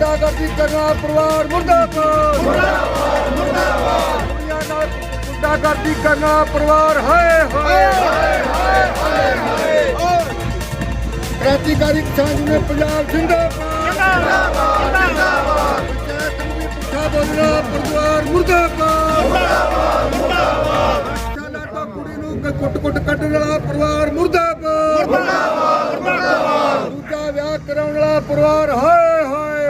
ਗੁੰਡਾਗਰਦੀ ਕਰਨਾ ਪਰਿਵਾਰ ਮੁਰਦਾਬਾਦ। ਮੁਰਦਾਬਾਦ ਮੁਰਦਾਬਾਦ। ਕੁੜੀਆਂ ਨਾਲ ਗੁੰਡਾਗਰਦੀ ਕਰਨਾ ਪਰਿਵਾਰ ਹਾਏ ਹਾਏ। ਹਾਏ ਹਾਏ ਹਾਏ ਕ੍ਰਾਂਤੀਕਾਰੀ ਕਿਸਾਨ ਯੂਨੀਅਨ ਪੰਜਾਬ ਜਿੰਦਾਬਾਦ। ਜਿੰਦਾਬਾਦ ਜਿੰਦਾਬਾਦ। ਪੰਚਾਇਤ ਨੂੰ ਵੀ ਪੁੱਠਾ ਬੋਲਣਾ ਪਰਿਵਾਰ ਮੁਰਦਾਬਾਦ। ਮੁਰਦਾਬਾਦ ਮੁਰਦਾਬਾਦ। ਚਾਲਾ ਕੁੜੀ ਨੂੰ ਕੁੱਟ-ਕੁੱਟ ਕੱਢਣ ਵਾਲਾ ਪਰਿਵਾਰ ਮੁਰਦਾਬਾਦ। ਮੁਰਦਾਬਾਦ ਮੁਰਦਾਬਾਦ। ਦੂਜਾ ਵਿਆਹ ਕਰਾਉਣ ਵਾਲਾ ਪਰਿਵਾਰ ਹਾਏ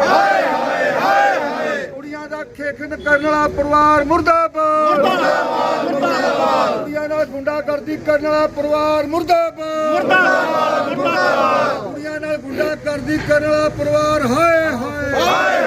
ਹਾਏ ਹਾਏ ਹਾਏ ਹਾਏ ਕੁੜੀਆਂ ਦਾ ਖੇਖਣ ਕਰਨ ਵਾਲਾ ਪਰਿਵਾਰ ਮੁਰਦਾਬਾਦ। ਮੁਰਦਾਬਾਦ। ਮੁਰਦਾਬਾਦ ਕੁੜੀਆਂ ਨਾਲ ਗੁੰਡਾਗਰਦੀ ਕਰਨ ਵਾਲਾ ਪਰਿਵਾਰ ਮੁਰਦਾਬਾਦ। ਮੁਰਦਾਬਾਦ। ਮੁਰਦਾਬਾਦ। ਕੁੜੀਆਂ ਨਾਲ ਗੁੰਡਾਗਰਦੀ ਕਰਨ ਵਾਲਾ ਪਰਿਵਾਰ ਹਾਏ ਹਾਏ ਹਾਏ। ਹਾਏ।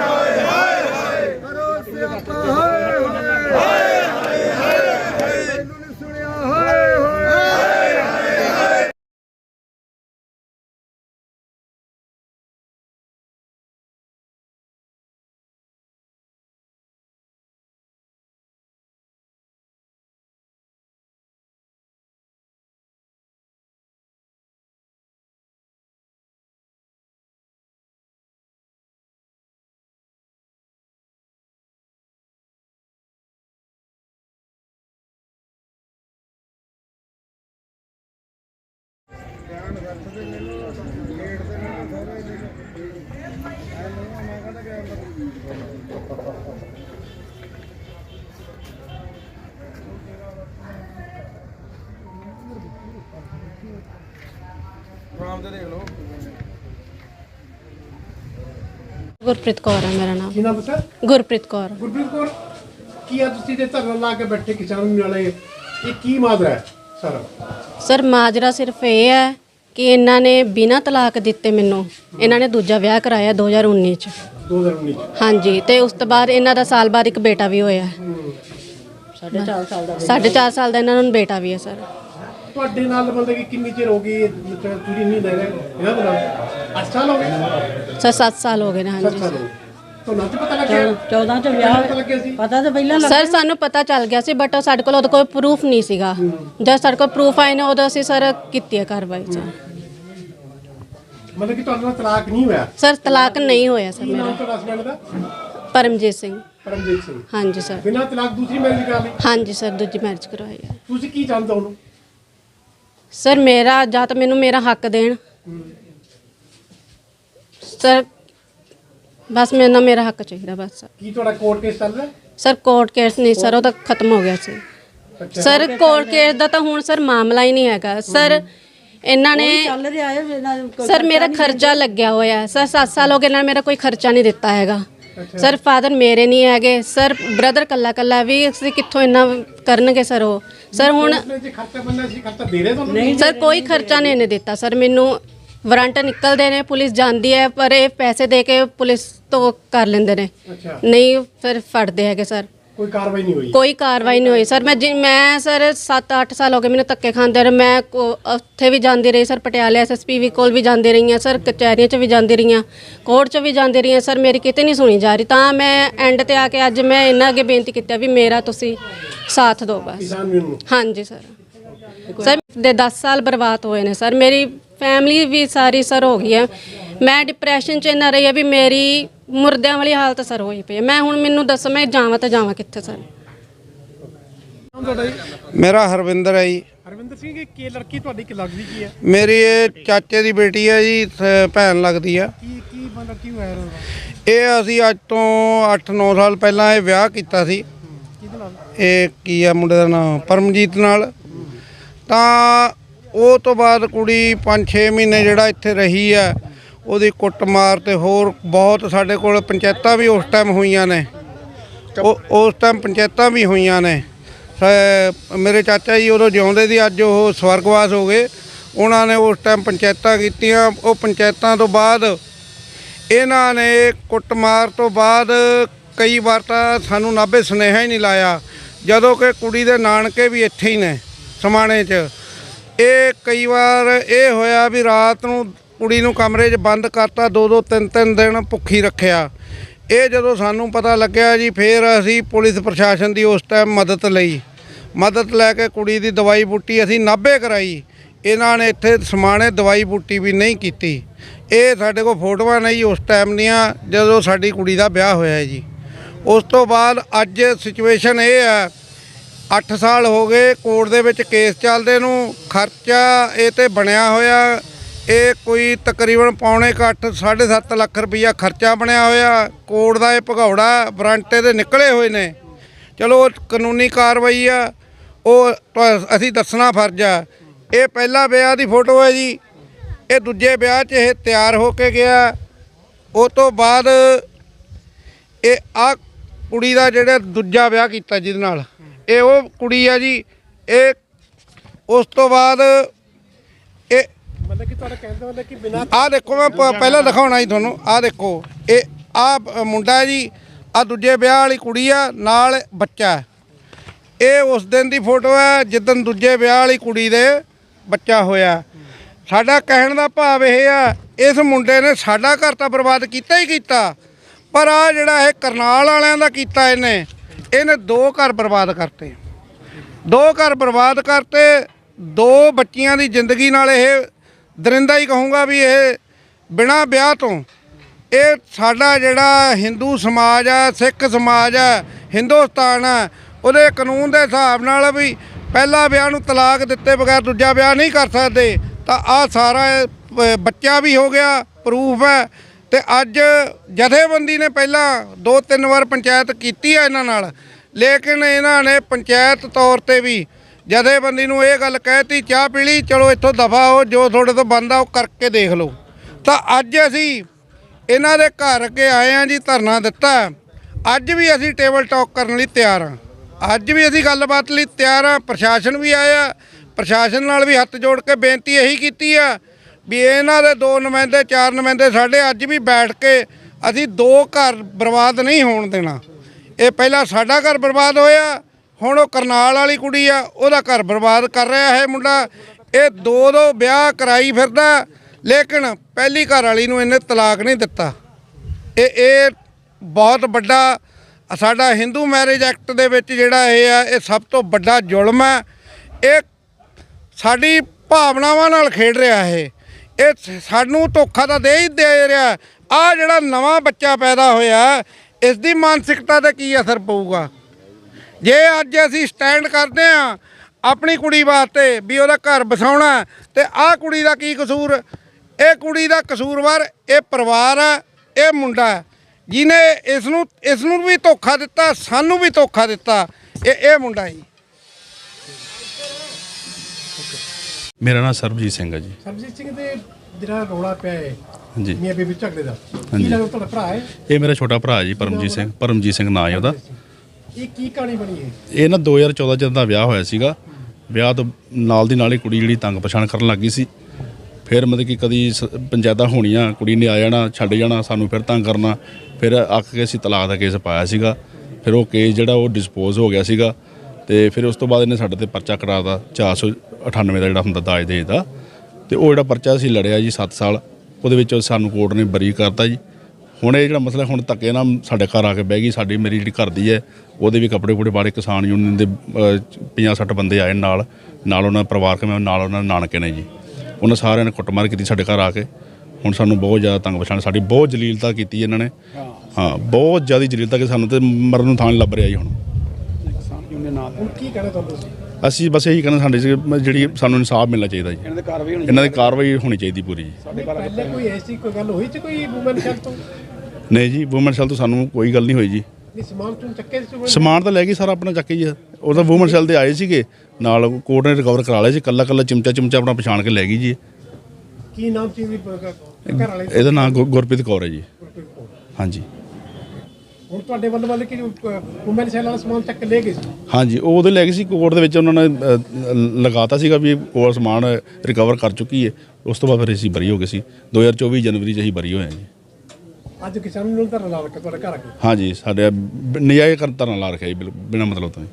ਗੁਰਪ੍ਰੀਤ ਕੌਰ ਹੈ ਮੇਰਾ ਨਾਮ। ਕੀ ਨਾਮ ਸਰ ਗੁਰਪ੍ਰੀਤ ਕੌਰ। ਗੁਰਪ੍ਰੀਤ ਕੌਰ ਕੀ ਆ ਤੁਸੀਂ ਤੇ ਧਰਨਾ ਲਾ ਕੇ ਬੈਠੇ ਕਿਸਾਨ ਵਾਲੇ? ਇਹ ਕੀ ਮਾਜਰਾ ਹੈ ਸਰ? ਸਰ ਮਾਜਰਾ ਸਿਰਫ ਇਹ ਹੈ ਕਿ ਇਹਨਾਂ ਨੇ ਬਿਨਾਂ ਤਲਾਕ ਦਿੱਤੇ ਮੈਨੂੰ ਇਹਨਾਂ ਨੇ ਦੂਜਾ ਵਿਆਹ ਕਰਾਇਆ 2019 ਚ। 2019 ਚ। ਹਾਂਜੀ ਤੇ ਉਸ ਤੋਂ ਬਾਅਦ ਇਹਨਾਂ ਦਾ ਸਾਲ ਬਾਅਦ ਇੱਕ ਬੇਟਾ ਵੀ ਹੋਇਆ। ਸਾਢੇ 4 ਸਾਲ ਦਾ ਸਾਢੇ ਚਾਰ ਸਾਲ ਦਾ ਇਹਨਾਂ ਨੂੰ ਬੇਟਾ ਵੀ ਹੈ ਸਰ। ਤੁਹਾਡੇ ਨਾਲ ਮਤਲਬ ਕਿ ਕਿੰਨੀ ਚਿਰ ਹੋ ਗਈ ਤੁਸੀਂ ਨਹੀਂ ਲੈ ਰਹੇ ਇਹਨਾਂ ਦੇ ਨਾਲ 8 ਸਾਲ ਹੋ ਗਏ? ਸਰ 7 ਸਾਲ ਹੋ ਗਏ ਨੇ 7 ਹਾਂਜੀ ਤੁਹਾਨੂੰ ਅੱਜ ਪਤਾ ਲੱਗਿਆ? 14 ਚ ਪਹਿਲਾਂ ਵਿਆਹ ਪਤਾ ਲੱਗਿਆ ਸੀ? ਪਤਾ ਤਾਂ ਪਹਿਲਾਂ ਲੱਗ ਸਰ ਸਾਨੂੰ ਪਤਾ ਚੱਲ ਗਿਆ ਸੀ ਬਟ ਸਾਡੇ ਕੋਲ ਉਹਦਾ ਕੋਈ ਪ੍ਰੂਫ ਨਹੀਂ ਸੀਗਾ। ਜਦ ਸਾਡੇ ਕੋਲ ਪ੍ਰੂਫ ਆਏ ਨੇ ਉਦੋਂ ਅਸੀਂ ਸਰ ਕੀਤੀ ਹੈ ਕਾਰਵਾਈ ਸਰ ਮਤਲਬ ਕਿ ਤੁਹਾਡੇ ਨਾਲ ਤਲਾਕ ਨਹੀਂ ਹੋਇਆ? ਸਰ ਤਲਾਕ ਨਹੀਂ ਹੋਇਆ ਸਰ ਕੀ ਮੇਰਾ। ਨਾਮ ਤੁਹਾਡਾ ਹਸਬੰਡ ਦਾ? ਪਰਮਜੀਤ ਸਿੰਘ। ਪਰਮਜੀਤ ਸਿੰਘ। ਹਾਂਜੀ ਸਰ ਬਿਨਾਂ ਤਲਾਕ ਦੂਸਰੀ ਮੈਰਿਜ ਕਰ ਲਈ? ਹਾਂਜੀ ਸਰ ਦੂਜੀ ਮੈਰਿਜ ਕਰਵਾਈ ਹੈ। ਤੁਸੀਂ ਕੀ ਚਾਹੁੰਦੇ ਹੋ ਉਹਨੂੰ? ਸਰ ਮੇਰਾ ਜਾਂ ਤਾਂ ਮੈਨੂੰ ਮੇਰਾ ਹੱਕ ਦੇਣ। ਸਰ ਬਸ ਮੈਨੂੰ ਨਾ ਮੇਰਾ ਹੱਕ ਚਾਹੀਦਾ ਬਸ। ਕੀ ਤੁਹਾਡਾ ਕੋਰਟ ਕੇਸ ਚੱਲ ਰਿਹਾ? ਸਰ ਕੋਰਟ ਕੇਸ ਨਹੀਂ ਸਰ ਉਹ ਤਾਂ ਖਤਮ ਹੋ ਗਿਆ ਸੀ। ਸਰ ਕੋਰਟ ਕੇਸ ਦਾ ਤਾਂ ਹੁਣ ਸਰ ਮਾਮਲਾ ਹੀ ਨਹੀਂ ਹੈਗਾ। ਸਰ ਇਹਨਾਂ ਨੇ ਚੱਲ ਰਿਹਾ ਹੈ ਇਹਨਾਂ ਨੂੰ ਕੋਈ ਸਰ ਮੇਰਾ ਖਰਚਾ ਲੱਗਿਆ ਹੋਇਆ ਹੈ। ਸਰ 7 ਸਾਲ ਹੋ ਗਏ ਨਾਲ ਮੇਰਾ ਕੋਈ ਖਰਚਾ ਨਹੀਂ ਦਿੱਤਾ ਹੈਗਾ। ਸਰ ਫਾਦਰ ਮੇਰੇ ਨਹੀਂ ਹੈਗੇ। ਸਰ ਬ੍ਰਦਰ ਕੱਲਾ ਕੱਲਾ ਵੀ ਅਸੀਂ ਕਿੱਥੋਂ ਇੰਨਾ ਕਰਨਗੇ ਸਰ ਉਹ? ਸਰ ਹੁਣ ਉਸਨੇ ਜੇ ਖਰਚਾ ਬੰਦਾ ਸੀ ਖਰਚਾ ਦੇ ਰਹੇ ਤੁਹਾਨੂੰ? ਨਹੀਂ ਸਰ ਕੋਈ ਖਰਚਾ ਨਹੀਂ। ਇਹਨੇ ਦਿੱਤਾ। ਸਰ ਮੈਨੂੰ ਵਾਰੰਟ ਨਿਕਲਦੇ ਨੇ ਪੁਲਿਸ ਜਾਂਦੀ ਹੈ ਪਰ ਇਹ ਪੈਸੇ ਦੇ ਕੇ ਪੁਲਿਸ ਤੋਂ ਕਰ ਲੈਂਦੇ ਨੇ। ਅੱਛਾ। ਨਹੀਂ ਫਿਰ ਫੜਦੇ ਹੈਗੇ ਸਰ। ਕੋਈ ਕਾਰਵਾਈ ਨਹੀਂ ਹੋਈ? ਕੋਈ ਕਾਰਵਾਈ ਨਹੀਂ ਹੋਈ ਸਰ। ਮੈਂ ਜਿ- ਮੈਂ ਸਰ 7-8 ਸਾਲ ਹੋ ਗਏ ਮੈਨੂੰ ਧੱਕੇ ਖਾਂਦੇ ਰਹੇ ਮੈਂ ਕੋ- ਉੱਥੇ ਵੀ ਜਾਂਦੀ ਰਹੀ ਸਰ ਪਟਿਆਲੇ ਐਸਐਸਪੀ ਵੀ ਕੋਲ ਵੀ ਜਾਂਦੀ ਰਹੀ ਹਾਂ ਸਰ ਕਚਹਿਰੀਆਂ 'ਚ ਵੀ ਜਾਂਦੀ ਰਹੀ ਹਾਂ ਕੋਰਟ 'ਚ ਵੀ ਜਾਂਦੀ ਰਹੀ ਹਾਂ ਸਰ ਮੇਰੀ ਕਿਤੇ ਨਹੀਂ ਸੁਣੀ ਜਾ ਰਹੀ। ਤਾਂ ਮੈਂ ਐਂਡ ਤੇ ਆ ਕੇ ਅੱਜ ਮੈਂ ਇਹਨਾਂ ਅੱਗੇ ਬੇਨਤੀ ਕੀਤੀ ਵੀ ਮੇਰਾ ਤੁਸੀਂ ਸਾਥ ਦਿਓ ਬਸ। ਕਿਸਾਨ ਯੂਨੀਅਨ ਨੂੰ? ਹਾਂਜੀ ਸਰ। ਸਰ ਦੇ 10 ਸਾਲ ਬਰਬਾਦ ਹੋਏ ਨੇ ਸਰ। ਮੇਰੀ ਫੈਮਿਲੀ ਵੀ ਸਾਰੀ ਸਰ ਹੋ ਗਈ ਹੈ ਮੈਂ ਡਿਪਰੈਸ਼ਨ ਚ ਇੰਨਾ ਰਹੀ ਹੈ ਵੀ ਮੇਰੀ ਮੁਰਦਿਆਂ ਵਾਲੀ ਹਾਲਤ ਸਰ ਹੋਈ ਪਈ ਹੈ ਮੈਂ ਹੁਣ ਮੈਨੂੰ ਦੱਸੋ ਮੈਂ ਜਾਵਾਂ ਤਾਂ ਜਾਵਾਂ ਕਿੱਥੇ ਸਰ? ਮੇਰਾ ਹਰਵਿੰਦਰ ਹੈ ਜੀ। ਹਰਵਿੰਦਰ ਸਿੰਘ ਇਹ ਕੀ ਲੜਕੀ ਤੁਹਾਡੀ ਕਿ ਲੱਗਦੀ ਕੀ ਹੈ ਮੇਰੀ ਇਹ ਚਾਚੇ ਦੀ ਬੇਟੀ ਹੈ ਜੀ ਸ- ਭੈਣ ਲੱਗਦੀ ਆ। ਕੀ ਕੀ ਮਤਲਬ ਕੀ ਹੋਇਆ ਇਹ ਅਸੀਂ ਅੱਜ ਤੋਂ 8-9 ਸਾਲ ਪਹਿਲਾਂ ਇਹ ਵਿਆਹ ਕੀਤਾ ਸੀ। ਕਿਹਦੇ ਨਾਲ? ਇਹ ਕੀ ਆ ਮੁੰਡੇ ਦਾ ਨਾਮ? ਪਰਮਜੀਤ ਨਾਲ। ਤਾਂ ਉਹ ਤੋਂ ਬਾਅਦ ਕੁੜੀ 5-6 ਮਹੀਨੇ ਜਿਹੜਾ ਇੱਥੇ ਰਹੀ ਆ, ਉਹਦੀ ਕੁੱਟਮਾਰ ਤੇ ਹੋਰ ਬਹੁਤ ਸਾਡੇ ਕੋਲ ਪੰਚਾਇਤਾਂ ਵੀ ਉਸ ਟਾਈਮ ਹੋਈਆਂ ਨੇ। ਉਹ, ਉਸ ਟਾਈਮ ਪੰਚਾਇਤਾਂ ਵੀ ਹੋਈਆਂ ਨੇ। ਸ- ਮੇਰੇ ਚਾਚਾ ਜੀ ਉਦੋਂ ਜਿਉਂਦੇ ਸੀ, ਅੱਜ ਉਹ ਸਵਰਗਵਾਸ ਹੋ ਗਏ। ਉਹਨਾਂ ਨੇ ਉਸ ਟਾਈਮ ਪੰਚਾਇਤਾਂ ਕੀਤੀਆਂ। ਉਹ ਪੰਚਾਇਤਾਂ ਤੋਂ ਬਾਅਦ ਇਹਨਾਂ ਨੇ ਕੁੱਟਮਾਰ ਤੋਂ ਬਾਅਦ ਕਈ ਵਾਰ ਤਾਂ ਸਾਨੂੰ ਨਾਭੇ ਸੁਨੇਹਾ ਹੀ ਨਹੀਂ ਲਾਇਆ, ਜਦੋਂ ਕਿ ਕੁੜੀ ਦੇ ਨਾਨਕੇ ਵੀ ਇੱਥੇ ਹੀ ਨੇ, ਸਮਾਣੇ 'ਚ। ਇਹ ਕਈ ਵਾਰ ਇਹ ਹੋਇਆ ਵੀ ਰਾਤ ਨੂੰ ਕੁੜੀ ਨੂੰ ਕਮਰੇ 'ਚ ਬੰਦ ਕਰਤਾ, ਦੋ ਦੋ, ਤਿੰਨ ਤਿੰਨ ਦਿਨ ਭੁੱਖੀ ਰੱਖਿਆ। ਇਹ ਜਦੋਂ ਸਾਨੂੰ ਪਤਾ ਲੱਗਿਆ ਜੀ, ਫਿਰ ਅਸੀਂ ਪੁਲਿਸ ਪ੍ਰਸ਼ਾਸਨ ਦੀ ਉਸ ਟਾਈਮ ਮਦਦ ਲਈ। ਮਦਦ ਲੈ ਕੇ ਕੁੜੀ ਦੀ ਦਵਾਈ ਬੂਟੀ ਅਸੀਂ ਨਾਭੇ ਕਰਾਈ। ਇਹਨਾਂ ਨੇ ਇੱਥੇ ਸਮਾਣੇ ਦਵਾਈ ਬੂਟੀ ਵੀ ਨਹੀਂ ਕੀਤੀ। ਇਹ ਸਾਡੇ ਕੋਲ ਫੋਟੋਆਂ ਨਹੀਂ ਉਸ ਟਾਈਮ ਦੀਆਂ, ਜਦੋਂ ਸਾਡੀ ਕੁੜੀ ਦਾ ਵਿਆਹ ਹੋਇਆ ਜੀ। ਉਸ ਤੋਂ ਬਾਅਦ ਅੱਜ ਸਿਚੁਏਸ਼ਨ ਇਹ ਹੈ 8 ਸਾਲ ਹੋ ਗਏ ਕੋਰਟ ਦੇ ਵਿੱਚ ਕੇਸ ਚੱਲਦੇ ਨੂੰ, ਖਰਚਾ ਇਹ ਤੇ ਬਣਿਆ ਹੋਇਆ, ਇਹ ਕੋਈ ਤਕਰੀਬਨ ਪੌਣੇ ਕੁ ਅੱਠ 7.5 ਲੱਖ ਰੁਪਈਆ ਖਰਚਾ ਬਣਿਆ ਹੋਇਆ, ਕੋਰਟ ਦਾ ਇਹ ਭਗੌੜਾ ਵਾਰੰਟ ਦੇ ਨਿਕਲੇ ਹੋਏ ਨੇ। ਚਲੋ, ਉਹ ਕਾਨੂੰਨੀ ਕਾਰਵਾਈ ਆ, ਉਹ ਤੁਹਾ- ਅਸੀਂ ਦੱਸਣਾ ਫਰਜ਼ ਆ। ਇਹ ਪਹਿਲਾ ਵਿਆਹ ਦੀ ਫੋਟੋ ਹੈ ਜੀ, ਇਹ ਦੂਜੇ ਵਿਆਹ 'ਚ ਇਹ ਤਿਆਰ ਹੋ ਕੇ ਗਿਆ। ਉਹ ਤੋਂ ਬਾਅਦ ਇਹ ਆ ਕੁੜੀ ਦਾ ਜਿਹੜਾ ਦੂਜਾ ਵਿਆਹ ਕੀਤਾ ਜਿਹਦੇ ਨਾਲ। ਇਹ ਉਹ ਕੁੜੀ ਆ ਜੀ ਇਹ ਉਸ ਤੋਂ ਬਾਅਦ ਇਹ ਮਤਲਬ ਕਿ ਤੁਹਾਡਾ ਕਹਿੰਦਾ ਮਤਲਬ ਕਿ ਬਿਨਾਂ ਆ ਦੇਖੋ ਮੈਂ ਪ- ਪਹਿਲਾਂ ਦਿਖਾਉਣਾ ਜੀ ਤੁਹਾਨੂੰ ਆ ਦੇਖੋ ਇਹ ਆ ਮੁੰਡਾ ਹੈ ਜੀ ਆ ਦੂਜੇ ਵਿਆਹ ਵਾਲੀ ਕੁੜੀ ਆ ਨਾਲ ਬੱਚਾ ਹੈ। ਇਹ ਉਸ ਦਿਨ ਦੀ ਫੋਟੋ ਹੈ ਜਿੱਦਨ ਦੂਜੇ ਵਿਆਹ ਵਾਲੀ ਕੁੜੀ ਦੇ ਬੱਚਾ ਹੋਇਆ ਸਾਡਾ ਕਹਿਣ ਦਾ ਭਾਵ ਇਹ ਆ ਇਸ ਮੁੰਡੇ ਨੇ ਸਾਡਾ ਘਰ ਤਾਂ ਬਰਬਾਦ ਕੀਤਾ ਹੀ ਕੀਤਾ ਪਰ ਆ ਜਿਹੜਾ ਇਹ ਕਰਨਾਲ ਵਾਲਿਆਂ ਦਾ ਕੀਤਾ ਇਹਨੇ ਇਹਨੇ ਦੋ ਘਰ ਬਰਬਾਦ ਕਰਤੇ। ਦੋ ਘਰ ਬਰਬਾਦ ਕਰਤੇ, ਦੋ ਬੱਚੀਆਂ ਦੀ ਜ਼ਿੰਦਗੀ ਨਾਲ ਇਹ ਦਰਿੰਦਾ ਹੀ ਕਹੂੰਗਾ ਵੀ ਇਹ ਬਿਨਾ ਵਿਆਹ ਤੋਂ ਇਹ ਸਾਡਾ ਜਿਹੜਾ ਹਿੰਦੂ ਸਮਾਜ ਆ, ਸਿੱਖ ਸਮਾਜ ਆ, ਹਿੰਦੁਸਤਾਨ ਆ, ਉਹਦੇ ਕਾਨੂੰਨ ਦੇ ਹਿਸਾਬ ਨਾਲ ਵੀ ਪਹਿਲਾ ਵਿਆਹ ਨੂੰ ਤਲਾਕ ਦਿੱਤੇ ਬਗੈਰ ਦੂਜਾ ਵਿਆਹ ਨਹੀਂ ਕਰ ਸਕਦੇ, ਤਾਂ ਆ ਸਾਰਾ ਬੱਚਾ ਵੀ ਹੋ ਗਿਆ ਪ੍ਰੂਫ ਹੈ। ਤੇ ਅੱਜ ਜਥੇਬੰਦੀ ਨੇ ਪਹਿਲਾਂ ਦੋ ਤਿੰਨ ਵਾਰ ਪੰਚਾਇਤ ਕੀਤੀ ਆ ਇਹਨਾਂ ਨਾਲ, ਲੇਕਿਨ ਇਹਨਾਂ ਨੇ ਪੰਚਾਇਤ ਤੌਰ ਤੇ ਵੀ ਜਥੇਬੰਦੀ ਨੂੰ ਇਹ ਗੱਲ ਕਹਿਤੀ, ਚਾਹ ਪੀ ਲਈ, ਚਲੋ ਇੱਥੋਂ ਦਫਾ ਹੋ, ਜੋ ਤੁਹਾਡੇ ਤੋਂ ਬੰਦਾ ਉਹ ਕਰਕੇ ਦੇਖ ਲਓ। ਤਾਂ ਅੱਜ ਅਸੀਂ ਇਹਨਾਂ ਦੇ ਘਰ ਅੱਗੇ ਆਏ ਆ ਜੀ, ਧਰਨਾ ਦਿੱਤਾ। ਅੱਜ ਵੀ ਅਸੀਂ ਟੇਬਲ ਟਾਕ ਕਰਨ ਲਈ ਤਿਆਰ ਆ ਅੱਜ ਵੀ ਅਸੀਂ ਗੱਲਬਾਤ ਲਈ ਤਿਆਰ ਆ ਪ੍ਰਸ਼ਾਸਨ ਵੀ ਆਇਆ, ਪ੍ਰਸ਼ਾਸਨ ਨਾਲ ਵੀ ਹੱਥ ਜੋੜ ਕੇ ਬੇਨਤੀ ਇਹੀ ਕੀਤੀ ਆ ਵੀ ਇਹਨਾਂ ਦੇ ਦੋ ਨੁਮਾਇੰਦੇ, ਚਾਰ ਨੁਮਾਇੰਦੇ ਸਾਡੇ ਅੱਜ ਵੀ ਬੈਠ ਕੇ ਅਸੀਂ ਦੋ ਘਰ ਬਰਬਾਦ ਨਹੀਂ ਹੋਣ ਦੇਣਾ। ਇਹ ਪਹਿਲਾਂ ਸਾਡਾ ਘਰ ਬਰਬਾਦ ਹੋਇਆ, ਹੁਣ ਉਹ ਕਰਨਾਲ ਵਾਲੀ ਕੁੜੀ ਆ, ਉਹਦਾ ਘਰ ਬਰਬਾਦ ਕਰ ਰਿਹਾ ਹੈ ਮੁੰਡਾ। ਇਹ ਦੋ ਦੋ ਵਿਆਹ ਕਰਾਈ ਫਿਰਦਾ, ਲੇਕਿਨ ਪਹਿਲੀ ਘਰ ਵਾਲੀ ਨੂੰ ਇਹਨੇ ਤਲਾਕ ਨਹੀਂ ਦਿੱਤਾ। ਇਹ ਇਹ ਬਹੁਤ ਵੱਡਾ, ਸਾਡਾ ਹਿੰਦੂ ਮੈਰਿਜ ਐਕਟ ਦੇ ਵਿੱਚ ਜਿਹੜਾ ਇਹ ਆ, ਇਹ ਸਭ ਤੋਂ ਵੱਡਾ ਜ਼ੁਲਮ ਹੈ ਇਹ ਸਾਡੀ ਭਾਵਨਾਵਾਂ ਨਾਲ ਖੇਡ ਰਿਹਾ ਹੈ ਇਹ ਸਾਨੂੰ ਧੋਖਾ ਤਾਂ ਦੇ ਹੀ ਦੇ ਰਿਹਾ ਆ ਜਿਹੜਾ ਨਵਾਂ ਬੱਚਾ ਪੈਦਾ ਹੋਇਆ ਇਸ ਦੀ ਮਾਨਸਿਕਤਾ ਤੇ ਕੀ ਅਸਰ ਪਊਗਾ? ਜੇ ਅੱਜ ਅਸੀਂ ਸਟੈਂਡ ਕਰਦੇ ਆ ਆਪਣੀ ਕੁੜੀ ਵਾਸਤੇ ਵੀ ਉਹਦਾ ਘਰ ਬਸਾਉਣਾ ਤੇ ਆਹ ਕੁੜੀ ਦਾ ਕੀ ਕਸੂਰ? ਇਹ ਕੁੜੀ ਦਾ ਕਸੂਰਵਾਰ ਇਹ ਪਰਿਵਾਰ ਆ ਇਹ ਮੁੰਡਾ ਹੈ, ਜਿਹਨੇ ਇਸ ਨੂੰ ਇਸ ਨੂੰ ਵੀ ਧੋਖਾ ਦਿੱਤਾ ਸਾਨੂੰ ਵੀ ਧੋਖਾ ਦਿੱਤਾ ਇਹ ਇਹ ਮੁੰਡਾ ਜੀ ਮੇਰਾ ਨਾਮ ਸਰਬਜੀਤ ਸਿੰਘ ਹੈ ਜੀ। ਸਰਬਜੀਤ ਸਿੰਘ ਦੇ ਜਿਹੜਾ ਰੌਲਾ ਪਿਆ ਹੈ ਹਾਂਜੀ। ਮੀਆਂ ਬੀਬੀ ਝਗੜੇ ਦਾ ਕੀ। ਲੱਗਦਾ ਤੁਹਾਡਾ ਭਰਾ ਹੈ? ਇਹ ਮੇਰਾ ਛੋਟਾ ਭਰਾ ਜੀ ਪਰਮਜੀਤ ਸਿੰਘ ਪਰਮਜੀਤ ਸਿੰਘ ਨਾਂ ਹੈ ਉਹਦਾ। ਇਹ ਕੀ ਕਹਾਣੀ ਬਣੀ ਹੈ? ਇਹ ਨਾ 2014 ਚ ਦਾ ਵਿਆਹ ਹੋਇਆ ਸੀਗਾ। ਵਿਆਹ ਤੋਂ ਨਾਲ ਦੀ ਨਾਲ ਹੀ ਕੁੜੀ ਜਿਹੜੀ ਤੰਗ ਪਛਾਣ ਕਰਨ ਲੱਗੀ ਸੀ। ਫਿਰ ਮਤਲਬ ਕਿ ਕਦੀ ਪੰਚਾਇਤਾਂ ਹੋਣੀਆਂ ਕੁੜੀ ਨੇ ਆ ਜਾਣਾ ਛੱਡ ਜਾਣਾ ਸਾਨੂੰ ਫਿਰ ਤੰਗ ਕਰਨਾ। ਫਿਰ ਅੱਕ ਕੇ ਅਸੀਂ ਤਲਾਕ ਦਾ ਕੇਸ ਪਾਇਆ ਸੀਗਾ। ਫਿਰ ਉਹ ਕੇਸ ਜਿਹੜਾ ਉਹ ਡਿਸਪੋਜ਼ ਹੋ ਗਿਆ ਸੀਗਾ। ਤੇ ਫਿਰ ਉਸ ਤੋਂ ਬਾਅਦ ਇਹਨੇ ਸਾਡੇ ਤੇ ਪਰਚਾ ਕਰਾਤਾ 498 ਦਾ ਜਿਹੜਾ ਹੁੰਦਾ ਦਾਜ ਦੇਜ ਦਾ, ਤੇ ਉਹ ਜਿਹੜਾ ਪਰਚਾ ਅਸੀਂ ਲੜਿਆ ਜੀ 7 ਸਾਲ, ਉਹਦੇ ਵਿੱਚ ਸਾਨੂੰ ਕੋਰਟ ਨੇ ਬਰੀ ਕਰਤਾ ਜੀ। ਹੁਣ ਇਹ ਜਿਹੜਾ ਮਸਲਾ, ਹੁਣ ਧੱਕੇ ਨਾ ਸਾਡੇ ਘਰ ਆ ਕੇ ਬਹਿ ਗਈ, ਸਾਡੀ ਮੇਰੀ ਜਿਹੜੀ ਘਰ ਦੀ ਹੈ, ਉਹਦੇ ਵੀ ਕੱਪੜੇ ਕੁਪੜੇ ਬਾਰੇ ਕਿਸਾਨ ਯੂਨੀਅਨ ਦੇ 50 60 ਬੰਦੇ ਆਏ ਨਾਲ ਨਾਲ ਉਹਨਾਂ ਪਰਿਵਾਰਕ ਮੈਂ ਨਾਲ ਉਹਨਾਂ ਦੇ ਨਾਨਕੇ ਨੇ ਜੀ। ਉਹਨਾਂ ਸਾਰਿਆਂ ਨੇ ਕੁੱਟਮਾਰ ਕੀਤੀ ਸਾਡੇ ਘਰ ਆ ਕੇ। ਹੁਣ ਸਾਨੂੰ ਬਹੁਤ ਜ਼ਿਆਦਾ ਤੰਗ ਪਛਾਣ ਸਾਡੀ ਬਹੁਤ ਜਲੀਲਤਾ ਕੀਤੀ ਇਹਨਾਂ ਨੇ। ਹਾਂ, ਬਹੁਤ ਜ਼ਿਆਦਾ ਜਲੀਲਤਾ ਕਿ ਸਾਨੂੰ ਤੇ ਮਰਨ ਨੂੰ ਥਾਂ ਨਹੀਂ ਲੱਭ ਰਿਹਾ ਜੀ ਹੁਣ। ਹੁਣ ਕੀ ਕਹਿਣਾ ਚਾਹੁੰਦੇ ਤੁਸੀਂ? ਅਸੀਂ ਬਸ ਇਹੀ ਕਹਿੰਦੇ ਸਾਡੇ ਜਿਹੜੀ ਸਾਨੂੰ ਇਨਸਾਫ ਮਿਲਣਾ ਚਾਹੀਦਾ ਜੀ। ਇਹਨਾਂ ਦੀ ਕਾਰਵਾਈ ਹੋਣੀ ਇਹਨਾਂ ਦੀ ਕਾਰਵਾਈ ਹੋਣੀ ਚਾਹੀਦੀ ਪੂਰੀ ਜੀ। ਪਹਿਲੇ ਕੋਈ ਐਸੀ ਕੋਈ ਗੱਲ ਹੋਈ ਚ ਕੋਈ ਵੂਮਨ ਸ਼ੈਲ ਤੋਂ? ਨਹੀਂ ਜੀ ਵੂਮਨ ਸੈਲ ਤੋਂ ਸਾਨੂੰ ਕੋਈ ਗੱਲ ਨਹੀਂ ਹੋਈ ਜੀ। ਸਮਾਨ ਤੂੰ ਚੱਕੇ ਸੀ women- ਸਮਾਨ ਤਾਂ ਲੈ ਗਈ ਸਾਰਾ ਆਪਣਾ ਚੱਕ ਜੀ। ਉਹ ਤਾਂ ਵੂਮਨ ਸੈਲ ਤੇ ਆਏ ਸੀਗੇ। ਨਾਲ ਕੋਰਟ ਨੇ ਰਿਕਵਰ ਕਰਾ ਲਿਆ ਸੀ। ਕੱਲਾ ਕੱਲਾ ਚਮਚਾ ਚਮਚਾ ਆਪਣਾ ਪਛਾਣ ਕੇ ਲੈ ਗਈ ਜੀ। ਕੀ ਨਾਮ ਸੀ ਦੀ ਇਹਦਾ ਨਾਮ ਗੁਰਪ੍ਰੀਤ ਕੌਰ ਹੈ ਜੀ। ਹਾਂਜੀ। ਹੁਣ ਤੁਹਾਡੇ ਵੱਲੋਂ ਵੱਲ ਕਿ ਵੂਮਨ ਸ਼ੈਲ ਵਾਲਾ ਸਮਾਨ ਚੱਕ ਲੈ ਗਏ ਸੀ? ਹਾਂਜੀ ਉਹ ਉਹਦੇ ਲੈ ਗਏ ਸੀ ਕੋਰਟ ਦੇ ਵਿੱਚ ਉਹਨਾਂ ਨੇ ਅ, ਲਗਾਤਾ ਸੀਗਾ ਵੀ ਕੋਲ ਸਮਾਨ ਰਿਕਵਰ ਕਰ ਚੁੱਕੀ ਹੈ ਉਸ ਤੋਂ ਬਾਅਦ ਫਿਰ ਅਸੀਂ ਬਰੀ ਹੋ ਗਏ ਸੀ। 2024 ਜਨਵਰੀ 'ਚ ਅਸੀਂ ਬਰੀ ਹੋਏ ਹਾਂ ਜੀ। ਅੱਜ ਕਿਸਾਨ ਨੂੰ ਧਰਨਾ ਲਾ ਰੱਖਿਆ ਤੁਹਾਡੇ ਘਰ ਅੱਗੇ ਹਾਂਜੀ ਸਾਡੇ ਬ- ਨਜਾਇਜ਼ ਕਰਨ ਧਰਨਾ ਲਾ ਰੱਖਿਆ ਜੀ ਬਿਲ- ਬਿਨਾਂ ਮਤਲਬ ਤੋਂ